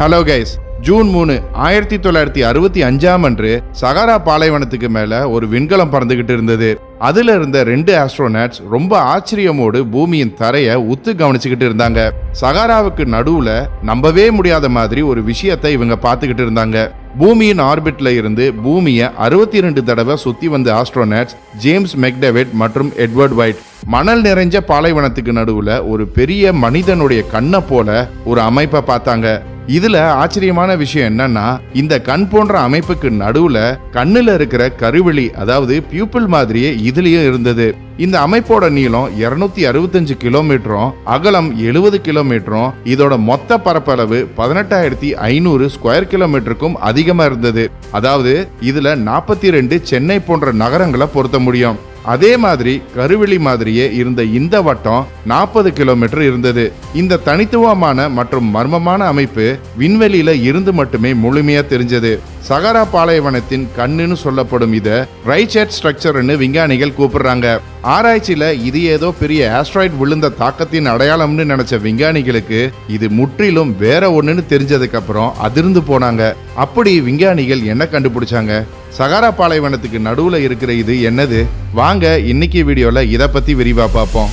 Hello guys June மூணு ஆயிரத்தி தொள்ளாயிரத்தி அறுபத்தி அஞ்சாம் அன்று சகாரா பாலைவனத்துக்கு மேல ஒரு விண்கலம் பறந்துகிட்டு இருந்தது. அதுல இருந்த ரெண்டு ஆஸ்ட்ரோநாட்ஸ் ரொம்ப ஆச்சரியமோடு பூமியின் தரைய உத்து கவனிச்சுக்கிட்டு இருந்தாங்க. சகாராவுக்கு நடுவுல நம்பவே முடியாத மாதிரி ஒரு விஷயத்தை இவங்க பார்த்துக்கிட்டு இருந்தாங்க. பூமியின் ஆர்பிட்ல இருந்து பூமியை அறுபத்தி ரெண்டு தடவை சுத்தி வந்த ஆஸ்ட்ரோநாட்ஸ் ஜேம்ஸ் மெக்டெவிட் மற்றும் எட்வர்ட் ஒயிட் மணல் நிறைஞ்ச பாலைவனத்துக்கு நடுவுல ஒரு பெரிய மனிதனுடைய கண்ணை போல ஒரு அமைப்பை பார்த்தாங்க. இதுல ஆச்சரியமான விஷயம் என்னன்னா இந்த கண் போன்ற அமைப்புக்கு நடுவுல கண்ணுல இருக்கிற கருவிழி அதாவது பியூப்பிள் மாதிரியே இதுலயும் இருந்தது. இந்த அமைப்போட நீளம் 265 அறுபத்தஞ்சு கிலோமீட்டரும் அகலம் எழுபது கிலோமீட்டரும் இதோட மொத்த பரப்பளவு பதினெட்டாயிரத்தி ஐநூறு ஸ்கொயர் கிலோமீட்டருக்கும் அதிகமா இருந்தது. அதாவது இதுல நாற்பத்தி ரெண்டு சென்னை போன்ற நகரங்களை பொருத்த முடியும். அதே மாதிரி கருவெளி மாதிரியே இருந்த இந்த வட்டம் நாற்பது கிலோமீட்டர் இருந்தது. இந்த தனித்துவமான மற்றும் மர்மமான அமைப்பு விண்வெளியில இருந்து மட்டுமே முழுமையா தெரிஞ்சது. சகாரா பாலைவனத்தின் கண்ணுன்னு சொல்லப்படும் இதை ரைச்சர்ட் ஸ்ட்ரக்சர்னு விஞ்ஞானிகள் கூப்பிடுறாங்க. ஆராய்ச்சியில இது ஏதோ பெரிய ஆஸ்ட்ராய்டு விழுந்த தாக்கத்தின் அடையாளம்னு நினைச்ச விஞ்ஞானிகளுக்கு இது முற்றிலும் வேற ஒண்ணுன்னு தெரிஞ்சதுக்கு அப்புறம் அதிர்ந்து போனாங்க. அப்படி விஞ்ஞானிகள் என்ன கண்டுபிடிச்சாங்க? சகாரா பாலைவனத்துக்கு நடுவுல இருக்கிற இது என்னது? வாங்க இன்னைக்கு வீடியோல இதை பத்தி விரிவா பார்ப்போம்.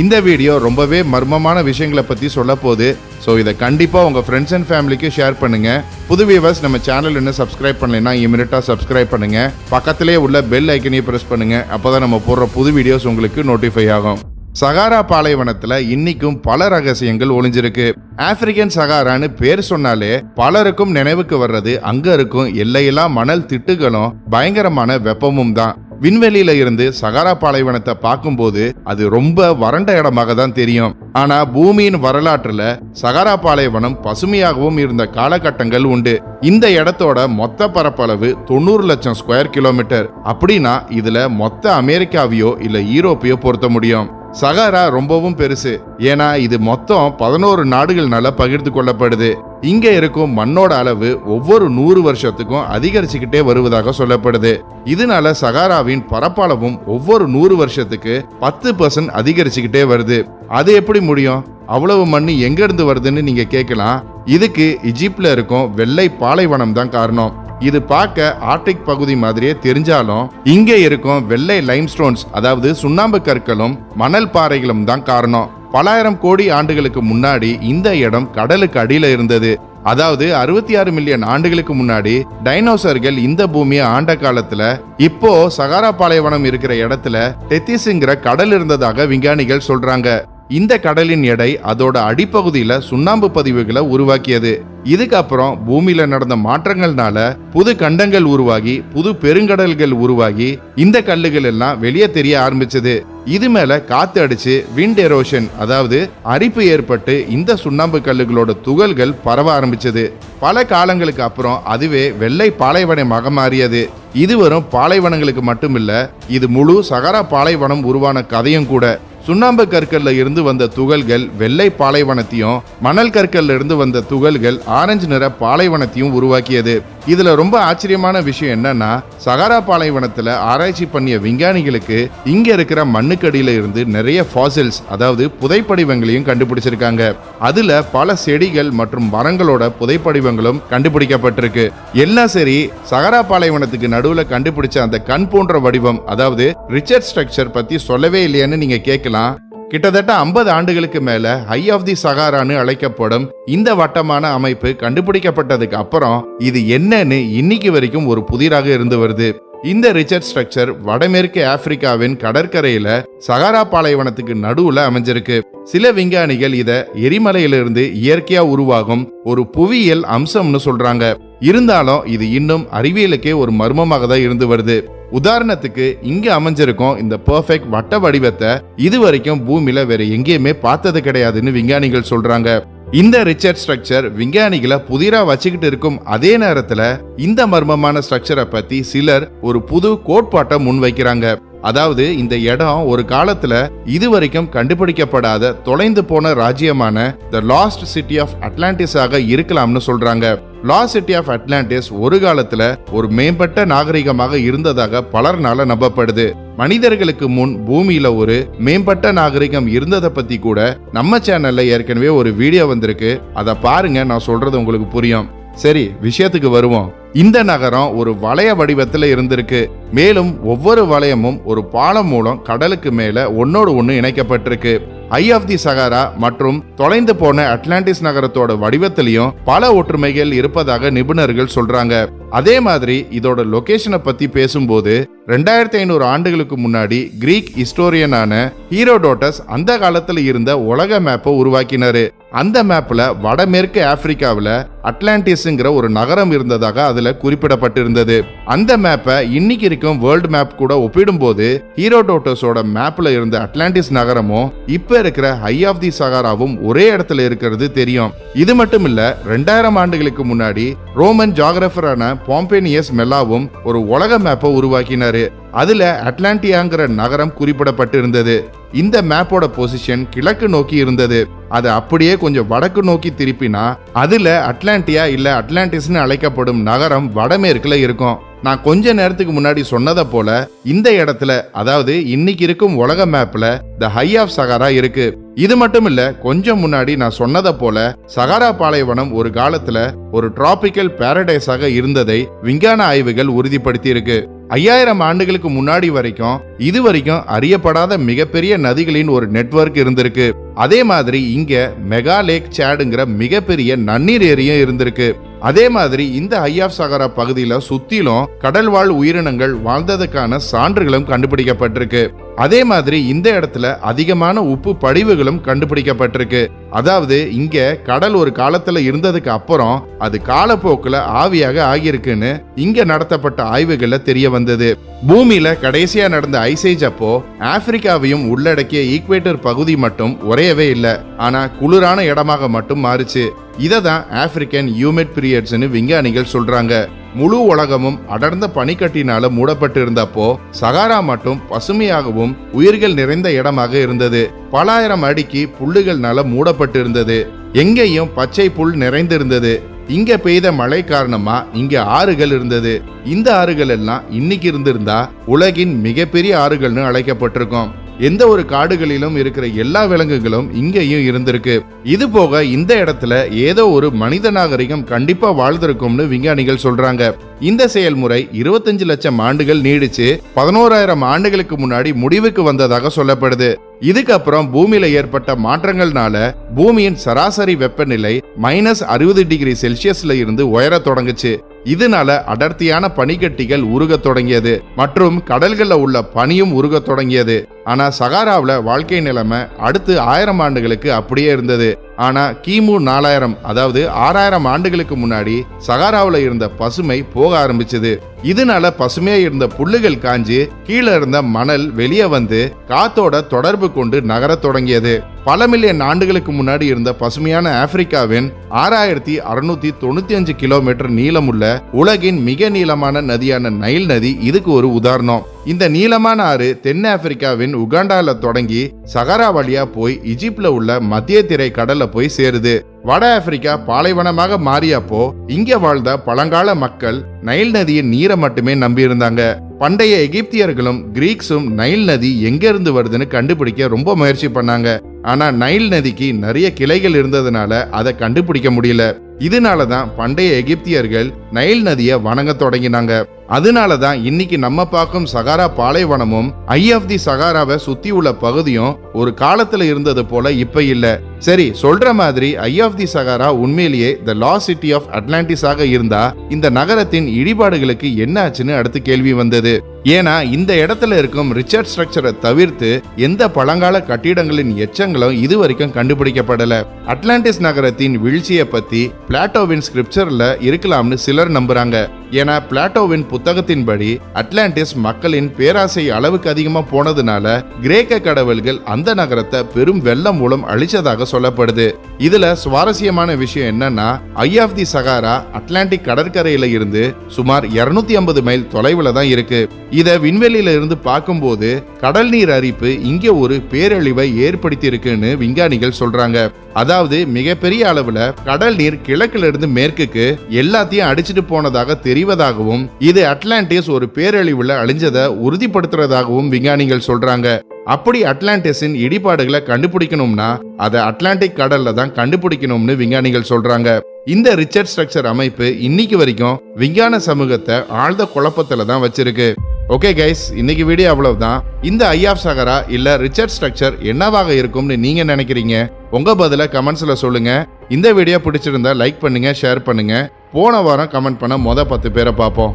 இந்த வீடியோ ரொம்பவே மர்மமான விஷயங்களை பற்றி சொல்ல போகுது ஸோ இதை கண்டிப்பாக உங்கள் ஃப்ரெண்ட்ஸ் அண்ட் ஃபேமிலிக்கு ஷேர் பண்ணுங்கள் புது வியூவர்ஸ் நம்ம சேனல் இன்னும் சப்ஸ்கிரைப் பண்ணலைன்னா இமிடியட்டா சப்ஸ்கிரைப் பண்ணுங்கள் பக்கத்திலே உள்ள பெல் ஐக்கனையும் பிரஸ் அப்போ தான் நம்ம போடுற புது வீடியோஸ் உங்களுக்கு நோட்டிஃபை ஆகும். சகாரா பாலைவனத்துல இன்னைக்கும் பல ரகசியங்கள் ஒளிஞ்சிருக்கு. ஆப்பிரிக்கன் சகாரான்னு பேர் சொன்னாலே பலருக்கும் நினைவுக்கு வர்றது அங்க இருக்கும் எல்லையெல்லாம் மணல் திட்டுகளும் பயங்கரமான வெப்பமும் தான். விண்வெளியில இருந்து சகாரா பாலைவனத்தை பார்க்கும்போது அது ரொம்ப வறண்ட இடமாக தான் தெரியும். ஆனா பூமியின் வரலாற்றுல சகாரா பாலைவனம் பசுமையாகவும் இருந்த காலகட்டங்கள் உண்டு. இந்த இடத்தோட மொத்த பரப்பளவு தொண்ணூறு லட்சம் ஸ்கொயர் கிலோமீட்டர். அப்படின்னா இதுல மொத்த அமெரிக்காவையோ இல்ல ஈரோப்பையோ பொருத்த முடியும். சகாரா ரொம்பவும் பெருசு. ஏன்னா இது மொத்தம் பதினோரு நாடுகள்னால பகிர்ந்து கொள்ளப்படுது. இங்க இருக்கும் மண்ணோட அளவு ஒவ்வொரு நூறு வருஷத்துக்கும் அதிகரிச்சுக்கிட்டே வருவதாக சொல்லப்படுது. இதனால சகாராவின் பரப்பளவும் ஒவ்வொரு நூறு வருஷத்துக்கு பத்து பர்சன்ட் அதிகரிச்சுக்கிட்டே வருது. அது எப்படி முடியும்? அவ்வளவு மண் எங்க இருந்து வருதுன்னு நீங்க கேட்கலாம். இதுக்கு இஜிப்ட்ல இருக்கும் வெள்ளை பாலைவனம் தான் காரணம். இது பார்க்க ஆர்டிக் பகுதி மாதிரியே தெரிஞ்சாலும் இங்கே இருக்கும் வெள்ளை லைம்ஸ்டோன்ஸ் அதாவது சுண்ணாம்பு கற்களும் மணல் பாறைகளும் தான் காரணம். பலாயிரம் கோடி ஆண்டுகளுக்கு முன்னாடி இந்த இடம் கடலுக்கு அடியில இருந்தது. அதாவது அறுபத்தி ஆறு மில்லியன் ஆண்டுகளுக்கு முன்னாடி டைனோசர்கள் இந்த பூமியை ஆண்ட காலத்துல இப்போ சகாரா பாலைவனம் இருக்கிற இடத்துல டெத்திஸுங்கிற கடல் இருந்ததாக விஞ்ஞானிகள் சொல்றாங்க. இந்த கடலின் எடை அதோட அடிப்பகுதியில சுண்ணாம்பு பதிவுகளை உருவாக்கியது. இதுக்கப்புறம் பூமியில நடந்த மாற்றங்கள்னால புது கண்டங்கள் உருவாகி புது பெருங்கடல்கள் உருவாகி இந்த கல்லுகள் எல்லாம் வெளியே தெரிய ஆரம்பிச்சது. இது மேல காத்து அடிச்சு விண்ட் எரோஷன் அதாவது அரிப்பு ஏற்பட்டு இந்த சுண்ணாம்பு கல்லுகளோட துகள்கள் பரவ ஆரம்பிச்சது. பல காலங்களுக்கு அப்புறம் அதுவே வெள்ளை பாலைவனமாக மாறியது. இது வரும் பாலைவனங்களுக்கு மட்டுமில்ல இது முழு சகரா பாலைவனம் உருவான கதையும் கூட. சுண்ணாம்பு கற்கல்ல இருந்து வந்த துகள்கள் வெள்ளை பாலைவனத்தையும் மணல் கற்கல்ல இருந்து வந்த துகள்கள் ஆரஞ்சு நிற பாலைவனத்தையும் உருவாக்கியது. இதுல ரொம்ப ஆச்சரியமான விஷயம் என்னன்னா சகாரா பாலைவனத்துல ஆராய்ச்சி பண்ணிய விஞ்ஞானிகளுக்கு இங்க இருக்கிற மண்ணுக்கடியில இருந்து நிறைய ஃபாசில்ஸ் அதாவது புதைப்படிவங்களையும் கண்டுபிடிச்சிருக்காங்க. அதுல பல செடிகள் மற்றும் மரங்களோட புதைப்படிவங்களும் கண்டுபிடிக்கப்பட்டிருக்கு. எல்லாம் சரி சகாரா பாலைவனத்துக்கு நடுவுல கண்டுபிடிச்ச அந்த கண் போன்ற வடிவம் அதாவது ரிச்சர்ட் ஸ்ட்ரக்சர் பற்றி சொல்லவே இல்லையான்னு நீங்கள் கேட்கலாம். கிட்டத்தட்ட 50 ஆண்டுகளுக்கு மேல ஹை ஆஃப் தி சகாரான்னு அழைக்கப்படும் இந்த வட்டமான அமைப்பு கண்டுபிடிக்கப்பட்டதுக்கு அப்புறம் இது என்னன்னு இன்னைக்கு வரைக்கும் ஒரு புதிராக இருந்து வருது. இந்த ரிச்சர்ட் ஸ்ட்ரக்சர் வடமேற்கு ஆப்பிரிக்காவின் கடற்கரையில சகாரா பாலைவனத்துக்கு நடுவுல அமைஞ்சிருக்கு. சில விஞ்ஞானிகள் இத எரிமலையிலிருந்து இயற்கையா உருவாகும் ஒரு புவியியல் அம்சம்னு சொல்றாங்க. இருந்தாலும் இது இன்னும் அறிவியலுக்கே ஒரு மர்மமாக தான் இருந்து வருது. உதாரணத்துக்கு இங்க அமைஞ்சிருக்கும் இந்த பர்ஃபெக்ட் வட்ட வடிவத்தை இதுவரைக்கும் பூமியில வேற எங்கேயுமே பார்த்தது கிடையாதுன்னு விஞ்ஞானிகள் சொல்றாங்க. இந்த ரிச்சர்ட் ஸ்ட்ரக்சர் விஞ்ஞானிகளை புதிரா வச்சுக்கிட்டு இருக்கும் அதே நேரத்துல இந்த மர்மமான ஸ்ட்ரக்சரை பத்தி சிலர் ஒரு புது கோட்பாட்டை முன்வைக்கிறாங்க. அதாவது இந்த இடம் ஒரு காலத்துல இதுவரைக்கும் கண்டுபிடிக்கப்படாத தொலைந்து போன ராஜ்யமான த லாஸ்ட் சிட்டி ஆஃப் அட்லாண்டிஸாக இருக்கலாம்னு சொல்றாங்க. லாஸ்ட் சிட்டி ஆஃப் அட்லாண்டிஸ் ஒரு காலத்துல ஒரு மேம்பட்ட நாகரிகமாக இருந்ததாக பலர்னால நம்பப்படுது. மனிதர்களுக்கு முன் பூமியில ஒரு மேம்பட்ட நாகரிகம் இருந்ததை பத்தி கூட நம்ம சேனல்ல ஏற்கனவே ஒரு வீடியோ வந்திருக்கு. அதை பாருங்க நான் சொல்றது உங்களுக்கு புரியும். சரி விஷயத்துக்கு வருவோம். இந்த நகரம் ஒரு வளைய வடிவத்தில் இருந்திருக்கு. மேலும் ஒவ்வொரு வளையமும் ஒரு பாலம் மூலம் கடலுக்கு மேல ஒன்னோடு ஒன்று இணைக்கப்பட்டிருக்கு. ஐ ஆஃப் தி சகாரா மற்றும் தொலைந்து போன அட்லாண்டிஸ் நகரத்தோட வடிவத்திலையும் பல ஒற்றுமைகள் இருப்பதாக நிபுணர்கள் சொல்றாங்க. அதே மாதிரி இதோட லொகேஷனை பத்தி பேசும்போது ரெண்டாயிரத்தி ஐநூறு ஆண்டுகளுக்கு முன்னாடி கிரீக் ஹிஸ்டோரியனான ஹீரோடோட்டஸ் அந்த காலத்தில் இருந்த உலக மேப்பை உருவாக்கினாரு. அந்த மேப்பில் வடமேற்கு ஆப்பிரிக்காவில் அட்லாண்டிஸ்ங்கிற ஒரு நகரம் இருந்ததாக அதில் குறிப்பிடப்பட்டிருந்தது. அந்த மேப்பை இன்னைக்கு இருக்கும் வேர்ல்டு மேப் கூட ஒப்பிடும்போது ஹீரோடோட்டஸோட மேப்பில் இருந்த அட்லாண்டிஸ் நகரமும் இப்போ இருக்கிற ஹை ஆஃப் தி சகாராவும் ஒரே இடத்துல இருக்கிறது தெரியும். இது மட்டும் இல்ல ரெண்டாயிரம் ஆண்டுகளுக்கு முன்னாடி ரோமன் ஜாகிரபரான பாம்பேனியஸ் மெல்லாவும் ஒரு உலக மேப்பை உருவாக்கினாரு. அதுல அட்லாண்டியாங்கிற நகரம் குறிப்பிடப்பட்டிருந்தது. இந்த மேப்போட பொசிஷன் கிழக்கு நோக்கி இருந்தது. அதை அப்படியே கொஞ்சம் வடக்கு நோக்கி திருப்பினா அதுல அட்லாண்டியா இல்ல அட்லாண்டிஸ்னு அழைக்கப்படும் நகரம் வடமேற்குல இருக்கும். நான் கொஞ்ச நேரத்துக்கு முன்னாடி சொன்னதை போல இந்த இடத்துல அதாவது இன்னைக்கு இருக்கும் உலக மேப்ல த ஹை ஆஃப் சகாரா இருக்கு. இது மட்டும் இல்ல கொஞ்சம் முன்னாடி நான் சொன்னதை போல சகாரா பாலைவனம் ஒரு காலத்துல ஒரு டிராபிக்கல் பாரடைஸாக இருந்ததை விஞ்ஞான ஆய்வுகள் உறுதிப்படுத்தி இருக்கு ஐயாயிரம் ஆண்டுகளுக்கு முன்னாடி வரைக்கும் இது வரைக்கும் அறியப்படாத மிகப்பெரிய நதிகளின் ஒரு நெட்வொர்க் இருந்திருக்கு. அதே மாதிரி இங்க மெகா லேக் சேடுங்கிற மிகப்பெரிய நன்னீர் ஏரியும் இருந்திருக்கு. அதே மாதிரி இந்த ஐ ஆஃப் சகாரா பகுதியில சுத்திலும் கடல்வாழ் உயிரினங்கள் வாழ்ந்ததுக்கான சான்றுகளும் கண்டுபிடிக்கப்பட்டிருக்கு. அதே மாதிரி இந்த இடத்துல அதிகமான உப்பு படிவுகளும் கண்டுபிடிக்கப்பட்டிருக்கு. அதாவது இங்க கடல் ஒரு காலத்துல இருந்ததுக்கு அப்புறம் அது காலப்போக்குல ஆவியாக ஆகியிருக்குன்னு இங்க நடத்தப்பட்ட ஆய்வுகள்ல தெரிய வந்தது. பூமியில கடைசியா நடந்த ஐசேஜ் அப்போ ஆப்பிரிக்காவையும் உள்ளடக்கிய ஈக்வேட்டர் பகுதி மட்டும் உறையவே இல்லை. ஆனா குளிரான இடமாக மட்டும் மாறுச்சு. இதை தான் ஆப்பிரிக்கன் ஹியூமிட் பீரியட்ஸ்னு விஞ்ஞானிகள் சொல்றாங்க. முழு உலகமும் அடர்ந்த பனிக்கட்டினால மூடப்பட்டு இருந்தப்போ சகாரா மட்டும் பசுமையாகவும் உயிர்கள் நிறைந்த இடமாக இருந்தது. பலாயிரம் அடிக்கு புல்லுகள்னால மூடப்பட்டு இருந்தது எங்கேயும் பச்சை புல் நிறைந்திருந்தது. இங்க பெய்த மழை காரணமா இங்க ஆறுகள் இருந்தது. இந்த ஆறுகள் எல்லாம் இன்னைக்கு இருந்திருந்தா உலகின் மிகப்பெரிய ஆறுகள்னு அழைக்கப்பட்டிருக்கும். எந்த ஒரு காடுகளிலும் இருக்கிற எல்லா விலங்குகளும் இங்கேயும் இருந்திருக்கு. இது போக இந்த இடத்துல ஏதோ ஒரு மனித நாகரிகம் கண்டிப்பா வாழ்ந்திருக்கும்னு விஞ்ஞானிகள் சொல்றாங்க. இந்த செயல்முறை இருபத்தஞ்சு லட்சம் ஆண்டுகள் நீடிச்சு பதினோராயிரம் ஆண்டுகளுக்கு முன்னாடி முடிவுக்கு வந்ததாக சொல்லப்படுது. இதுக்கப்புறம் பூமியில ஏற்பட்ட மாற்றங்கள்னால பூமியின் சராசரி வெப்பநிலை மைனஸ் அறுபது டிகிரி செல்சியஸ்ல இருந்து உயர தொடங்குச்சு. இதனால அடர்த்தியான பனிக்கட்டிகள் உருகத் தொடங்கியது. மற்றும் கடல்கள்ல உள்ள பனியும் உருகத் தொடங்கியது. ஆனா சகாராவில் வாழ்க்கை நிலைமை அடுத்து ஆயிரம் ஆண்டுகளுக்கு அப்படியே இருந்தது. ஆனால் கிமு நாலாயிரம் அதாவது ஆறாயிரம் ஆண்டுகளுக்கு முன்னாடி சகாராவில் இருந்த பசுமை போக ஆரம்பிச்சது. இதனால பசுமையா இருந்த புல்லுகள் காஞ்சு கீழே இருந்த மணல் வெளியே வந்து காத்தோட தொடர்பு கொண்டு நகரத் தொடங்கியது. பல மில்லியன் ஆண்டுகளுக்கு முன்னாடி இருந்த பசுமையான ஆப்பிரிக்காவின் ஆறாயிரத்தி அறுநூத்தி தொண்ணூத்தி அஞ்சு கிலோமீட்டர் நீளமுள்ள உலகின் மிக நீளமான நதியான நைல் நதி இதுக்கு ஒரு உதாரணம். இந்த நீளமான ஆறு தென் ஆப்பிரிக்காவின் உகாண்டால தொடங்கி சகாரா வழியா போய் இஜிப்ட்ல உள்ள மத்திய திரை கடல்ல போய் சேருது. வட ஆப்பிரிக்கா பாலைவனமாக மாறியப்போ இங்க வாழ்ந்த பழங்கால மக்கள் நைல் நதியின் நீரை மட்டுமே நம்பியிருந்தாங்க. பண்டைய எகிப்தியர்களும் கிரீக்ஸும் நைல் நதி எங்க இருந்து வருதுன்னு கண்டுபிடிக்க ரொம்ப முயற்சி பண்ணாங்க. ஆனா நைல் நதிக்கு நிறைய கிளைகள் இருந்ததுனால அதை கண்டுபிடிக்க முடியல. இதனால தான் பண்டைய எகிப்தியர்கள் நைல் நதியை வணங்க தொடங்கினாங்க. அதனால தான் இன்னைக்கு நம்ம பார்க்கும் சகாரா பாலைவனமும் ஐ ஆஃப் தி சகாராவை சுத்தி உள்ள பகுதியும் ஒரு காலத்துல இருந்தது போல இப்ப இல்ல. சரி சொல்ற மாதிரி ஐ ஆஃப் தி சகாரா உண்மையிலேயே த லா சிட்டி ஆஃப் அட்லாண்டிஸாக இருந்தா இந்த நகரத்தின் இடிபாடுகளுக்கு என்ன ஆச்சுன்னு அடுத்து கேள்வி வந்தது. ஏன்னா இந்த இடத்துல இருக்கும் ரிச்சர்ட் ஸ்ட்ரக்சரை தவிர்த்து எந்த பழங்கால கட்டிடங்களின் எச்சங்களும் இதுவரைக்கும் கண்டுபிடிக்கப்படல. அட்லாண்டிஸ் நகரத்தின் வீழ்ச்சியை பத்தி பிளாட்டோவின் ஸ்கிரிப்சர்ல இருக்கலாம்னு சிலர் நம்புறாங்க. என பிளாட்டோவின் புத்தகத்தின்படி அட்லாண்டிஸ் மக்களின் பேராசை அளவுக்கு அதிகமா போனதுனால கிரேக்க கடவுள்கள் அந்த நகரத்தை பெரும் வெள்ளம் மூலம் அழிச்சதாக சொல்லப்படுது. இதுல சுவாரஸ்யமான விஷயம் என்னன்னா eye of the Sahara Atlantic கடற்கரையில இருந்து சுமார் 250 ஐம்பது மைல் தொலைவுல தான் இருக்கு. இதை விண்வெளியில இருந்து பார்க்கும்போது கடல் நீர் அரிப்பு இங்கே ஒரு பேரழிவை ஏற்படுத்தி இருக்குன்னு விஞ்ஞானிகள் சொல்றாங்க. அதாவது மிகப்பெரிய அளவுல கடல் நீர் கிழக்குல இருந்து மேற்குக்கு எல்லாத்தையும் அடிச்சிட்டு போனதாக தெரியும். தெரிவதாகவும் இது அட்லாண்டிஸ் ஒரு பேரழிவுல அழிஞ்சதை உறுதிப்படுத்துறதாகவும் விஞ்ஞானிகள் சொல்றாங்க. அப்படி அட்லாண்டிஸின் இடிபாடுகளை கண்டுபிடிக்கணும்னா அதை அட்லாண்டிக் கடல்ல தான் கண்டுபிடிக்கணும்னு விஞ்ஞானிகள் சொல்றாங்க. இந்த ரிச்சர்ட் ஸ்ட்ரக்சர் அமைப்பு இன்னைக்கு வரைக்கும் விஞ்ஞான சமூகத்தை ஆழ்ந்த குழப்பத்துல தான் வச்சிருக்கு. ஓகே கைஸ் இன்னைக்கு வீடியோ அவ்வளவுதான். இந்த ஐ ஆஃப் சகரா இல்ல ரிச்சர்ட் ஸ்ட்ரக்சர் என்னவாக இருக்கும்னு நீங்க நினைக்கிறீங்க? உங்க பதில கமெண்ட்ஸ்ல சொல்லுங்க. இந்த வீடியோ பிடிச்சிருந்தா லைக் பண்ணுங்க ஷேர் பண்ணுங்க. போன வாரம் கமெண்ட் பண்ண மொத பத்து பேரை பார்ப்போம்.